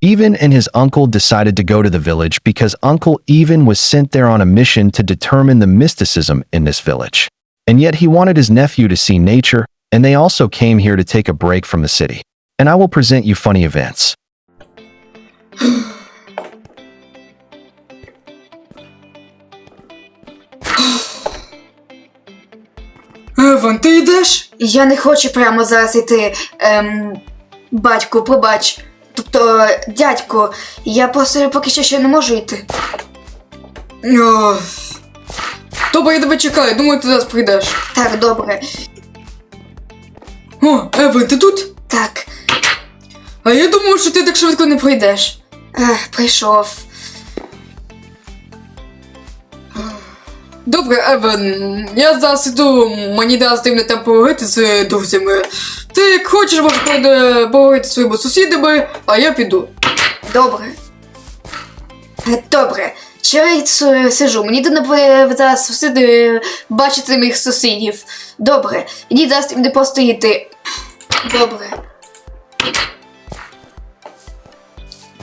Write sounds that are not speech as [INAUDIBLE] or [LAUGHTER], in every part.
Even and his uncle decided to go to the village because Uncle Even was sent there on a mission to determine the mysticism in this village. And yet he wanted his nephew to see nature, and they also came here to take a break from the city. And I will present you funny events. Еван, ти йдеш? Я не хочу прямо зараз йти. Ем, батьку, пробач. Тобто, дядько, я просто поки що ще не можу йти. Тобто я тебе чекаю, думаю, ти зараз прийдеш. Так, добре. О, Еван, ти тут? Так, А я думав, що ти так швидко не прийдеш. ех, прийшов. Добре, Еван, я зараз іду, мені зараз дивно там поговорити з друзями. Ти як хочеш, можеш пройти поговорити зі своїми сусідами, а я піду. Добре. Е, Добре. Я сижу? Мені не буде зараз сусіди бачити моїх сусідів. Добре. Іди зараз мені просто. Добре.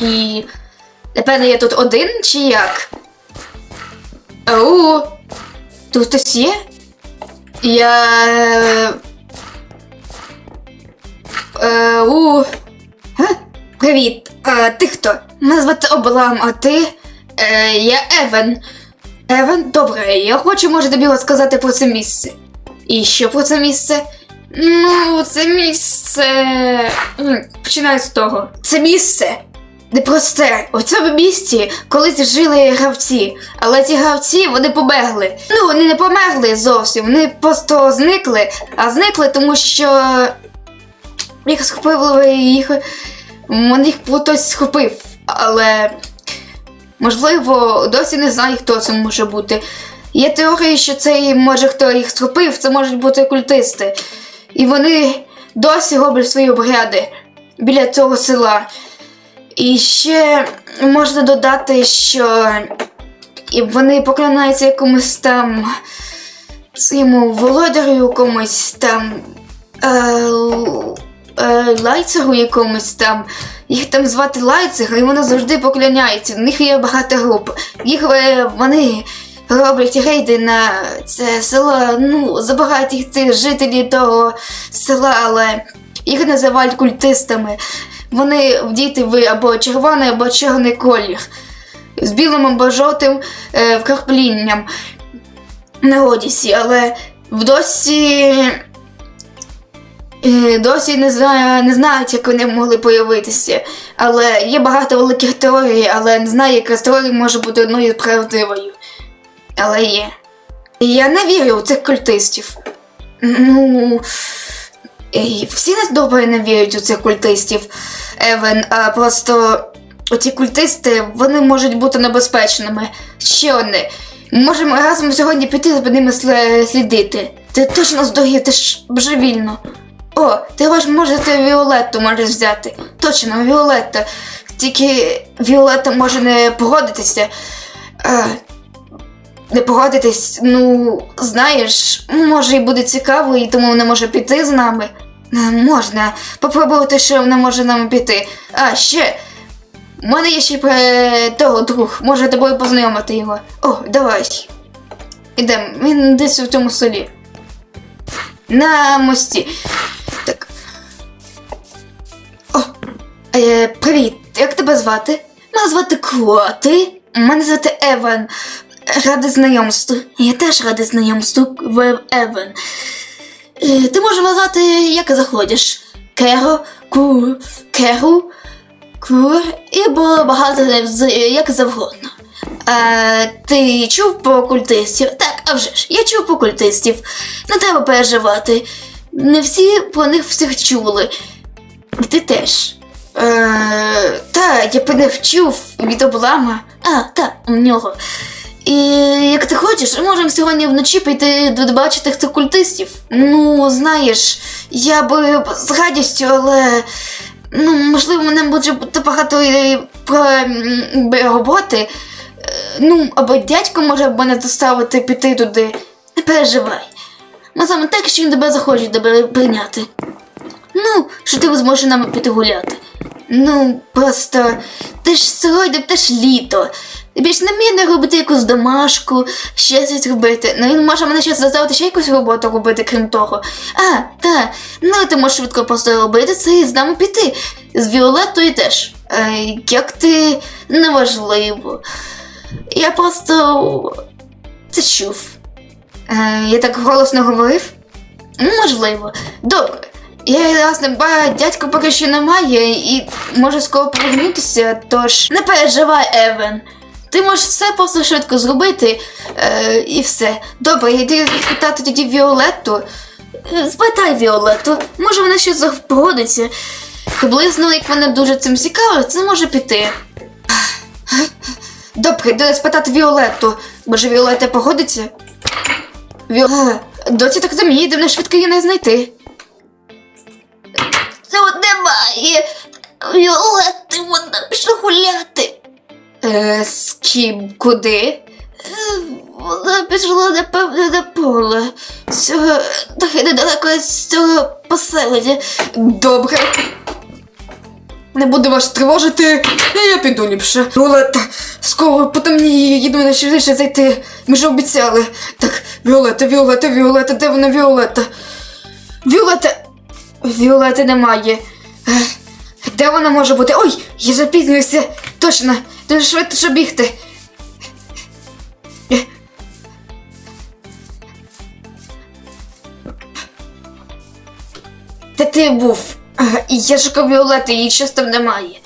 І. Напевно, я тут один чи як? Ау! Тут хтось є? Я. Е, у. Га? Привіт, а ти хто? Мене звати Облам, а ти? Е, я Еван. Еван, добре, я хочу, може, тобі розказати про це місце. І що про це місце? Ну, це місце. Починаю з того. Це місце. Непросте. У цьому місті колись жили гравці, але ці гравці вони померли. Ну, вони не померли зовсім, вони просто зникли, а зникли, тому що їх схопили їх. М, Їх хтось схопив, але можливо досі не знаю, хто це може бути. Є теорія, що цей може хто їх схопив, це можуть бути культисти. І вони досі роблять свої обряди біля цього села. І ще можна додати, що вони поклоняються якомусь там своєму володарю якомусь там. Е, е, лайцеру якомусь там. Їх там звати лайцер, і вони завжди поклоняються. В них є багато груп. Їх е, вони роблять рейди на це село, ну, забирають їх цих жителів того села, але їх називають культистами. Вони вдіти в або червоний, або чорний колір. З білим або жовтим е, вкраплінням на одісі, але в досі Е, Досі не знаю, не знають, як вони могли появитися. Але є багато великих теорій, але не знаю, яка з теорій може бути одною правдивою. Але є. Я не вірю у цих культистів. Ну. І Всі нас добре не вірять у цих культистів, Евен, а просто оці культисти вони можуть бути небезпечними. Ще одне. Можемо разом сьогодні піти за ними слідити. Ти точно здогів, ти ж божевільно. О, ти ваш можете Віолетту можеш взяти. Точно, Віолетта. Тільки Віолетта може не погодитися. А, не погодитись, ну, знаєш, може і буде цікаво, і тому вона може піти з нами. Можна. Попробувати, що вона може нам піти. А, ще. У мене є ще е, того друг, може тобою познайомити його. О, давай. Ідемо, він десь в цьому селі. На мості. Так. О, е, привіт. Як тебе звати? Мене звати Кло, а ти? Мене звати Еван. Радий знайомству. Я теж радий знайомству, В- Еван. Е, ти можеш назвати, як заходиш. Керо, Ку, Керу, Кур і було багато як завгодно. А, ти чув про культистів? Так, а вже ж, я чув про культистів. Не треба переживати. Не всі про них всіх чули. Ти теж. Е, та, я б не вчув від облама. А, та, у нього. І як ти хочеш, можемо сьогодні вночі піти до бачити цих культистів. Ну, знаєш, я би з радістю, але. Ну, можливо, мене буде багато роботи. Е, Ну, або дядько може мене заставити піти туди. Не переживай. Ми саме так, що він тебе захоче тебе прийняти. Ну, що ти зможеш нам піти гуляти. Ну, просто ти ж сьогодні те ж літо. Тобі ж не мені робити якусь домашку, ще щось робити. Ну він може мене ще заставити ще якусь роботу робити, крім того. А, та, ну ти можеш швидко просто робити це і з нами піти. З Віолеттою теж. Е, як ти неважливо. Я просто це чув. Е, я так голосно говорив? Ну, Можливо. Добре. Я власне ба дядька поки що немає і може скоро повернутися, тож не переживай, Евен. Ти можеш все просто швидко зробити е, і все. Добре, я йду спитати тоді Віолетту. Е, Спитай Віолетту, може вона щось погодиться. Приблизно, як вона дуже цим цікава, це може піти. Добре, йду спитати Віолетту. Може Віолетта погодиться? Віо... Доці так заміє, дивно швидко її не знайти. Немає. Віолетти, вона пішла гуляти. Е, з ким? Куди? Е, вона пішла, напевно, на поле. Цього трохи недалеко з цього поселення. Добре. Не буду вас тривожити, я піду ліпше. Віолетта, скоро потемніє, їду на швидше зайти. Ми ж обіцяли. Так, Віолетта, Віолетта, Віолетта, де вона Віолетта? Віолетта. Віолетти немає. Де вона може бути? Ой, я запізнююся. Точно, дуже швидше бігти. Де ти був? Я шукав Віолетти, її щось там немає.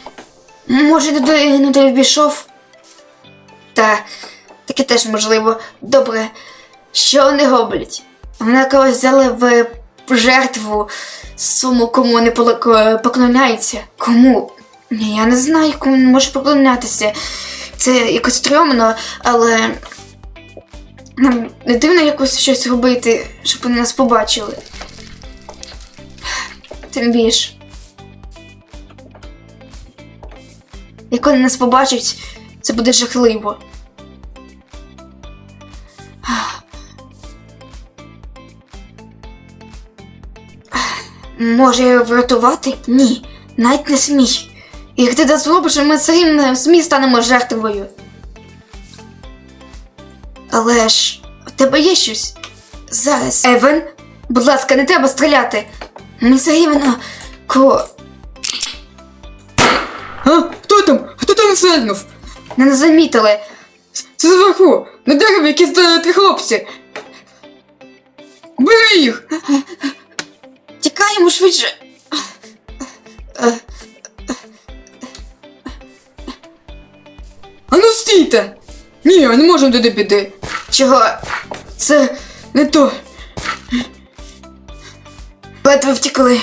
Може, туди не туди пішов? Та, таке теж можливо. Добре. Що вони роблять? Вони когось взяли в жертву суму, кому вони полак- поклоняються. Кому? Я не знаю, кому не може поклонятися. Це якось стрьомно, але нам не дивно якось щось робити, щоб вони нас побачили. Тим більше. Як вони нас побачать, це буде жахливо. Може врятувати? Ні, навіть не смій. Як ти це зробиш, ми самі станемо жертвою. Але ж у тебе є щось? Зараз. Евен, будь ласка, не треба стріляти. Ми все рівно ко. А? Хто там? Хто там стрельнув? Не замітили. Це зверху. На дереві якісь е, три хлопці. Бери їх! Тікаємо швидше. А ну стійте! Ні, ми не можемо туди піти. Чого? Це не то. Ледве втекли.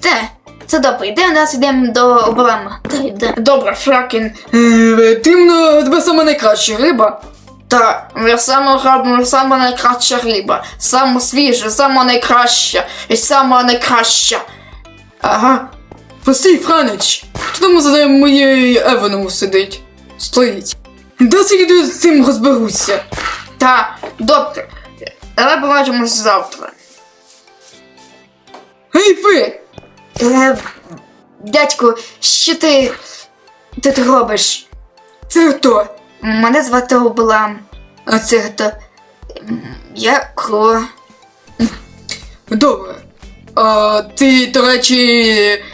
Те, це добре, йде у нас йдемо до йде. Добре, Фракін. Е, Димно, тебе саме найкраща риба. Та, ви саме гарна, саме найкраща риба. Саме свіжа, саме найкраща. І саме найкраща. Ага. Постій, Франич. Хто там за моєю Еваном сидить? Стоїть. Досить з цим розберуся. Та, добре. Давай побачимось завтра. Гей, ви! Е, дядьку, що ти тут робиш? Це хто? Мене звати Облам. А це хто? М, Я Кро. Добре. А ти, до речі,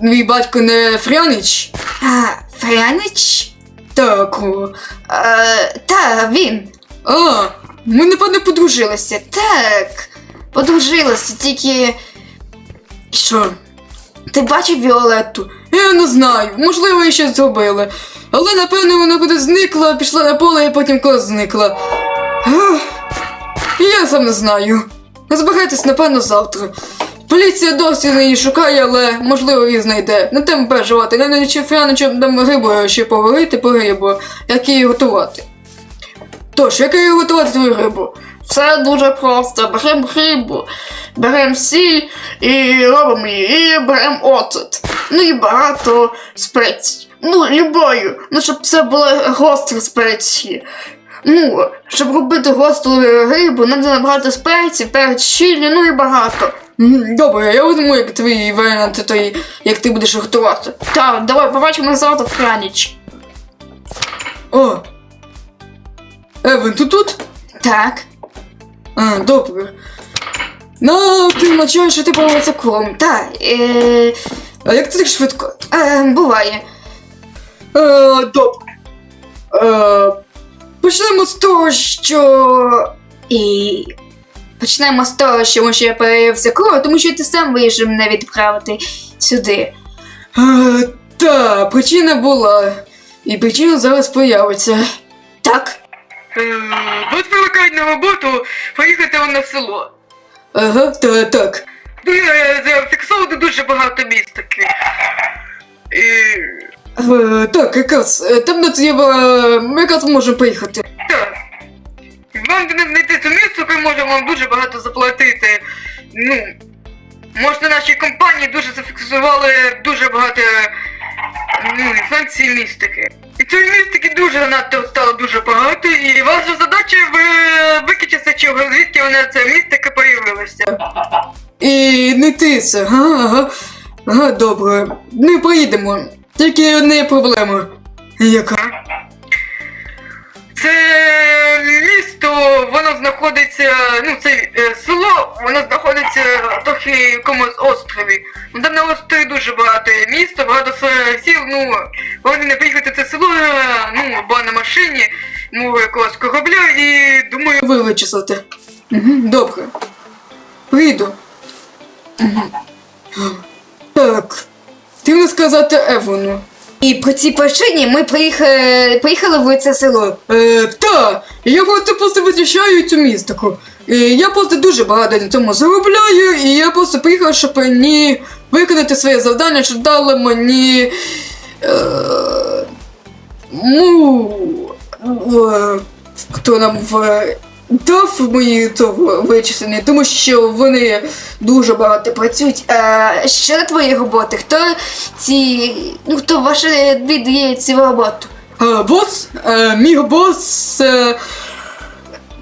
мій батько не Фрянич? А, Фрянич? Так. о. Е, та, він. А, ми напевно подружилися. Так, подружилася, тільки. Що? Ти бачив Віолетту? Я не знаю, можливо, і щось зробили. Але напевно вона буде зникла, пішла на поле і потім коли зникла. Я сам не знаю. Збирайтесь, напевно, завтра. Поліція досі не її шукає, але можливо її знайде. Не тим переживати, не наче фряничем дам рибу ще поварити по рибу, як її готувати. Тож, як її готувати твою рибу? Все дуже просто. Беремо рибу, беремо сіль і робимо її, і беремо оцет. Ну і багато спецій. Ну, любою. Ну, щоб це було гостре спеції. Ну, щоб робити гостру рибу, треба набагато спецій, перець, чилі, ну і багато. Добре, я візьму як твій варіант, той, як ти будеш готувати. Так, давай побачимо завтра в краніч. О! Евен, ти тут? Так. А, добре. Ну, ти вначаєш, що ти поводиться кром. Так, е, А як ти так швидко? е, буває. Е, добре. Е, почнемо з того, що. І почнемо з того, що може я появився кров, тому що ти сам вирішив мене відправити сюди. Е, та, причина була. І причина зараз появиться. Так? Вас викликають на роботу, поїхати на село. Ага, та так. Ну, я зафіксовано дуже багато міст таких. І... Е, так, якраз, е, там на це є, е, ми якраз можемо поїхати. Так. Вам не знайти це місце, ми можемо вам дуже багато заплатити. Ну, може, наші компанії дуже зафіксували дуже багато ну, санкцій містики. Містики дуже надто стало дуже багато, і ваша задача ви- виключити, чого звідки вона ця містика появилася. І не ти це, ага, ага. Ага, добре. Ми поїдемо. Тільки одне проблема. Яка? Це місто, воно знаходиться, ну це е, село, воно знаходиться трохи в якомусь острові. Там на острові дуже багато міста, багато се- сіл, ну, вони не приїхати це село, е, ну, або на машині, ну, якогось корабля, і думаю, ви вичислите. Угу, добре. Прийду. Угу. Так. Ти не сказати Евону. І по цій причині ми приїхали, приїхали в це село. Е, та, я просто просто визначаю цю містику. І я просто дуже багато на цьому заробляю, і я просто приїхав, щоб мені виконати своє завдання, що дали мені. Е, ну. Е, хто нам в. Дав мої того вичислення, тому що вони дуже багато працюють. Е, щодо твоєї роботи, хто ці. Ну хто ваше віддає цю роботу? Е, бос, е, мій бос, е,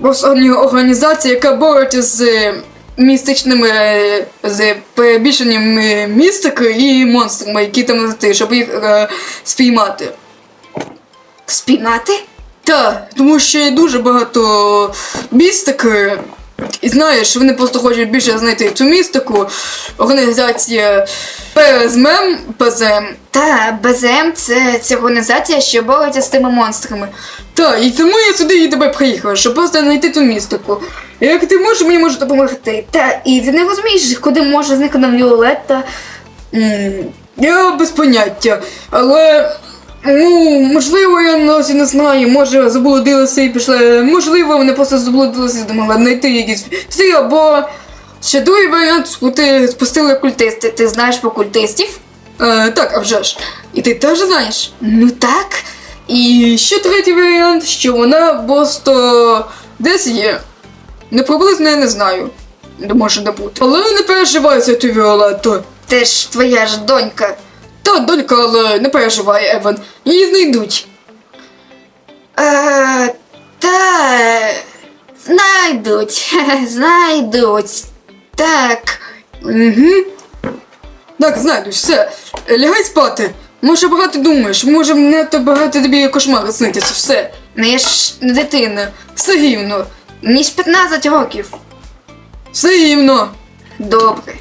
бос однієї організації, яка бореться з містичними, е, з перебільшенням е, містики і монстрами, які там ти, щоб їх е, спіймати. Спіймати? Так, тому що дуже багато містики. І знаєш, вони просто хочуть більше знайти цю містику. Організація ПСМ, ПЗМ. Та БЗМ це ця організація, що бореться з тими монстрами. Так, і тому я сюди і тебе приїхав, щоб просто знайти ту містику. Як ти можеш, мені можеш допомогти. Та і ти не розумієш, куди може зникнути Віолетта. М, Я без поняття. Але. Ну, можливо, я досі не знаю, може заблудилася і пішла. Можливо, вони просто заблудилися і змогла знайти якісь всі, або ще другий варіант спути, спустили культисти. Ти знаєш про культистів? Е, так, а вже ж. І ти теж знаєш? Ну так. І ще третій варіант, що вона просто десь є. Не приблизно я не знаю. Не може не бути. Але не переживай за ту Віолетту. Ти ж твоя ж донька. Та донька, але не переживай, Еван. Її знайдуть. Е, та знайдуть. [LAUGHS] Знайдуть. Так. Угу. Так, знайдуть, все. Лягай спати. Може багато думаєш, може надто багато тобі кошмари снитися, все. Ну я ж не дитина. Все гівно. Мені ж 15 років. Все гівно. Добре.